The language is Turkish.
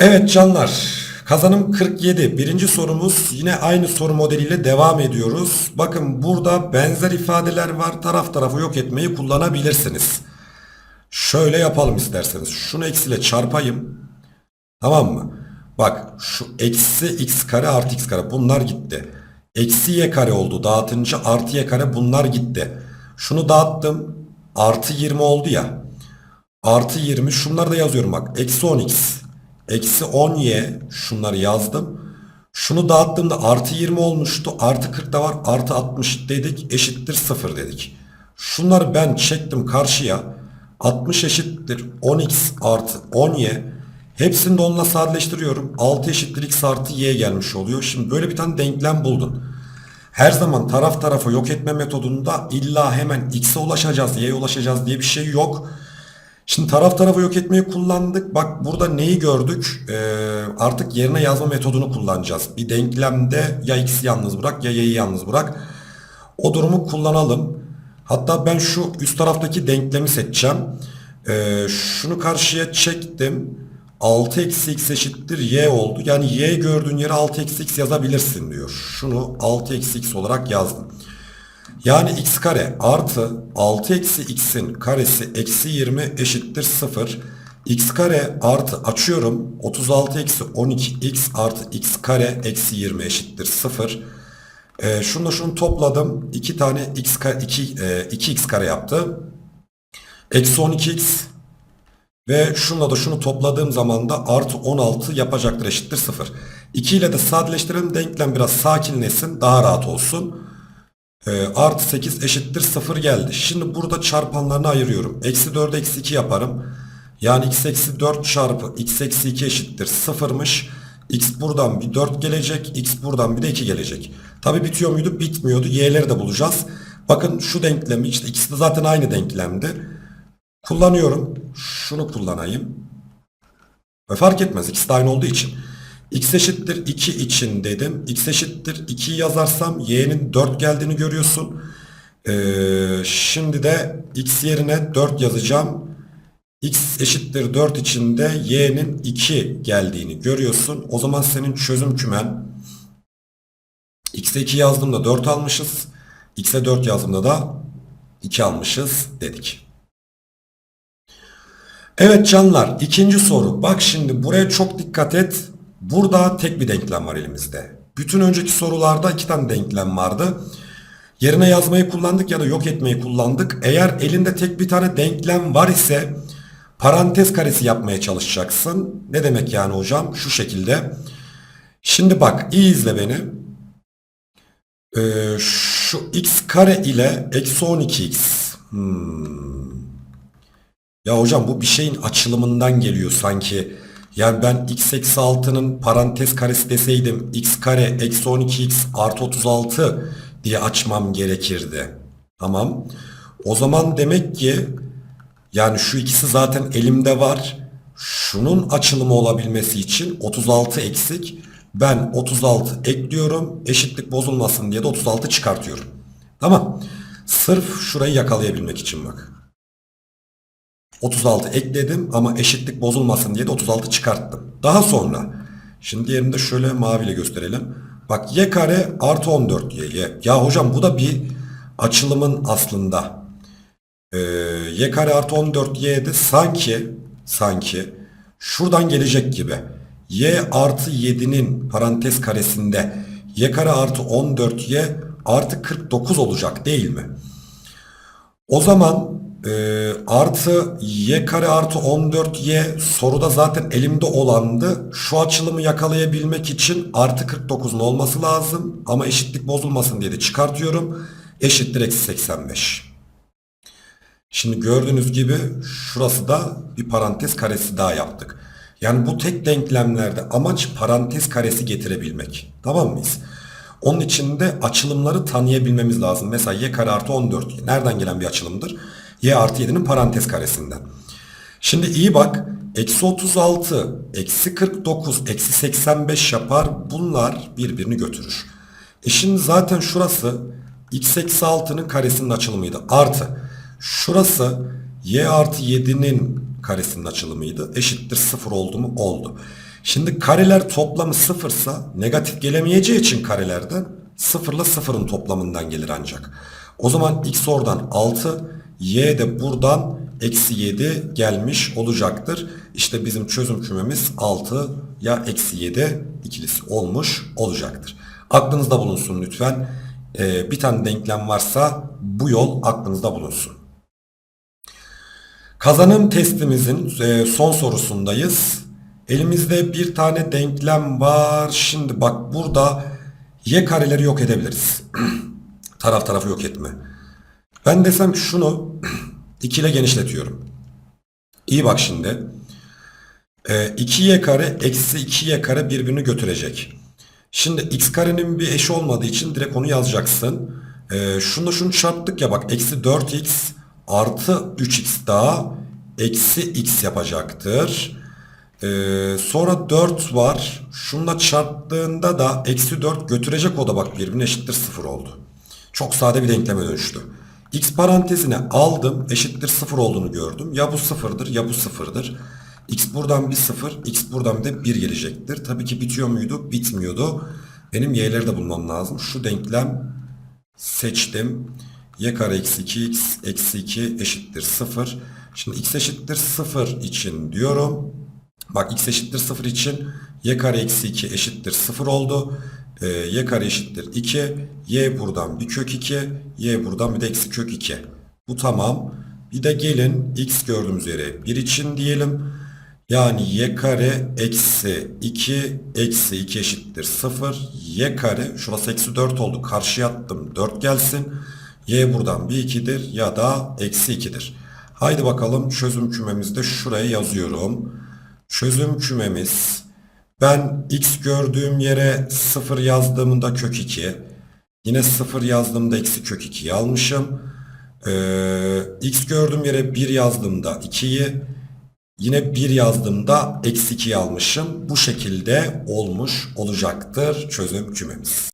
Evet canlar. Kazanım 47. Birinci sorumuz yine aynı soru modeliyle devam ediyoruz. Bakın burada benzer ifadeler var. Taraf tarafı yok etmeyi kullanabilirsiniz. Şöyle yapalım isterseniz. Şunu eksiyle çarpayım. Tamam mı? Bak şu eksi x kare artı x kare bunlar gitti. Eksi y kare oldu. Dağıtınca artı y kare bunlar gitti. Şunu dağıttım. Artı 20 oldu ya. Artı 20 şunları da yazıyorum bak. Eksi 10x. Eksi 10y şunları yazdım. Şunu dağıttığımda artı 20 olmuştu. Artı 40 da var. Artı 60 dedik. Eşittir 0 dedik. Şunları ben çektim karşıya. 60 eşittir 10x artı 10y. Hepsini de onunla sadeleştiriyorum. 6 eşittir x artı y gelmiş oluyor. Şimdi böyle bir tane denklem buldun. Her zaman taraf tarafa yok etme metodunda illa hemen x'e ulaşacağız, y'ye ulaşacağız diye bir şey yok. Şimdi taraf tarafa yok etmeyi kullandık. Bak burada neyi gördük? Ee, artık yerine yazma metodunu kullanacağız. Bir denklemde ya x'i yalnız bırak ya y'yi yalnız bırak. O durumu kullanalım. Hatta ben şu üst taraftaki denklemi seçeceğim. Ee, şunu karşıya çektim. 6 eksi x eşittir y oldu. Yani y gördüğün yere 6 eksi x yazabilirsin diyor. Şunu 6 eksi x olarak yazdım. Yani x kare artı 6 eksi x'in karesi eksi 20 eşittir 0. x kare artı açıyorum 36 eksi 12 x artı x kare eksi 20 eşittir 0. Ee, şunu şunu topladım. 2 tane x kare 2, e, 2x kare yaptı. Eksi 12x ve şunla da şunu topladığım zaman da artı 16 yapacaktır eşittir 0. 2 ile de sadeleştirelim denklem biraz sakinleşsin daha rahat olsun. E, artı 8 eşittir 0 geldi. Şimdi burada çarpanlarını ayırıyorum. Eksi 4 eksi 2 yaparım. Yani x eksi 4 çarpı x eksi 2 eşittir 0'mış. x buradan bir 4 gelecek. x buradan bir de 2 gelecek. Tabi bitiyor muydu? Bitmiyordu. y'leri de bulacağız. Bakın şu denklemi işte ikisi de zaten aynı denklemdi. Kullanıyorum. Şunu kullanayım. Ve fark etmez. İkisi de aynı olduğu için. X eşittir 2 için dedim. X eşittir 2 yazarsam y'nin 4 geldiğini görüyorsun. Ee, şimdi de x yerine 4 yazacağım. X eşittir 4 için de y'nin 2 geldiğini görüyorsun. O zaman senin çözüm kümen x'e 2 yazdığımda 4 almışız. x'e 4 yazdığımda da 2 almışız dedik. Evet canlar ikinci soru. Bak şimdi buraya çok dikkat et. Burada tek bir denklem var elimizde. Bütün önceki sorularda iki tane denklem vardı. Yerine yazmayı kullandık ya da yok etmeyi kullandık. Eğer elinde tek bir tane denklem var ise parantez karesi yapmaya çalışacaksın. Ne demek yani hocam? Şu şekilde. Şimdi bak iyi izle beni. Ee, şu x kare ile eksi 12x. Hmm. Ya hocam bu bir şeyin açılımından geliyor sanki. Yani ben x eksi 6'nın parantez karesi deseydim x kare eksi 12x artı 36 diye açmam gerekirdi. Tamam. O zaman demek ki yani şu ikisi zaten elimde var. Şunun açılımı olabilmesi için 36 eksik. Ben 36 ekliyorum. Eşitlik bozulmasın diye de 36 çıkartıyorum. Tamam. Sırf şurayı yakalayabilmek için bak. 36 ekledim ama eşitlik bozulmasın diye de 36 çıkarttım. Daha sonra şimdi diğerini de şöyle maviyle gösterelim. Bak y kare artı 14 y. y. Ya hocam bu da bir açılımın aslında. Ee, y kare artı 14 y'de sanki sanki şuradan gelecek gibi. y artı 7'nin parantez karesinde y kare artı 14 y artı 49 olacak değil mi? O zaman e, artı y kare artı 14y soruda zaten elimde olandı. Şu açılımı yakalayabilmek için artı 49'un olması lazım. Ama eşitlik bozulmasın diye de çıkartıyorum. Eşittir eksi 85. Şimdi gördüğünüz gibi şurası da bir parantez karesi daha yaptık. Yani bu tek denklemlerde amaç parantez karesi getirebilmek. Tamam mıyız? Onun için de açılımları tanıyabilmemiz lazım. Mesela y kare artı 14 nereden gelen bir açılımdır? Y artı 7'nin parantez karesinden. Şimdi iyi bak. Eksi 36, eksi 49, eksi 85 yapar. Bunlar birbirini götürür. E şimdi zaten şurası x eksi 6'nın karesinin açılımıydı. Artı şurası y artı 7'nin karesinin açılımıydı. Eşittir 0 oldu mu? Oldu. Şimdi kareler toplamı sıfırsa negatif gelemeyeceği için karelerden sıfırla sıfırın toplamından gelir ancak. O zaman x oradan 6, y de buradan eksi 7 gelmiş olacaktır. İşte bizim çözüm kümemiz 6 ya eksi 7 ikilisi olmuş olacaktır. Aklınızda bulunsun lütfen. Ee, bir tane denklem varsa bu yol aklınızda bulunsun. Kazanım testimizin e, son sorusundayız. Elimizde bir tane denklem var. Şimdi bak burada y kareleri yok edebiliriz. Taraf tarafı yok etme. Ben desem şunu 2 ile genişletiyorum. İyi bak şimdi. E, 2y kare eksi 2y kare birbirini götürecek. Şimdi x karenin bir eşi olmadığı için direkt onu yazacaksın. E, şunu şunu çarptık ya bak eksi 4x artı 3x daha eksi x yapacaktır. Ee, sonra 4 var. Şununla çarptığında da eksi 4 götürecek o da bak birbirine eşittir 0 oldu. Çok sade bir denkleme dönüştü. X parantezine aldım eşittir 0 olduğunu gördüm. Ya bu 0'dır ya bu 0'dır. X buradan bir 0, X buradan de 1 gelecektir. Tabii ki bitiyor muydu? Bitmiyordu. Benim y'leri de bulmam lazım. Şu denklem seçtim. y kare eksi 2x eksi 2 eşittir 0. Şimdi x eşittir 0 için diyorum. Bak x eşittir 0 için y kare eksi 2 eşittir 0 oldu. Ee, y kare eşittir 2. y buradan bir kök 2. y buradan bir de eksi kök 2. Bu tamam. Bir de gelin x gördüğümüz yere 1 için diyelim. Yani y kare eksi 2 eksi 2 eşittir 0. y kare şurası eksi 4 oldu. Karşıya attım 4 gelsin. y buradan bir 2'dir ya da eksi 2'dir. Haydi bakalım çözüm kümemizde şuraya yazıyorum. Çözüm kümemiz ben x gördüğüm yere 0 yazdığımda kök 2 yine 0 yazdığımda eksi kök 2'yi almışım. Ee, x gördüğüm yere 1 yazdığımda 2'yi yine 1 yazdığımda eksi 2'yi almışım. Bu şekilde olmuş olacaktır çözüm kümemiz.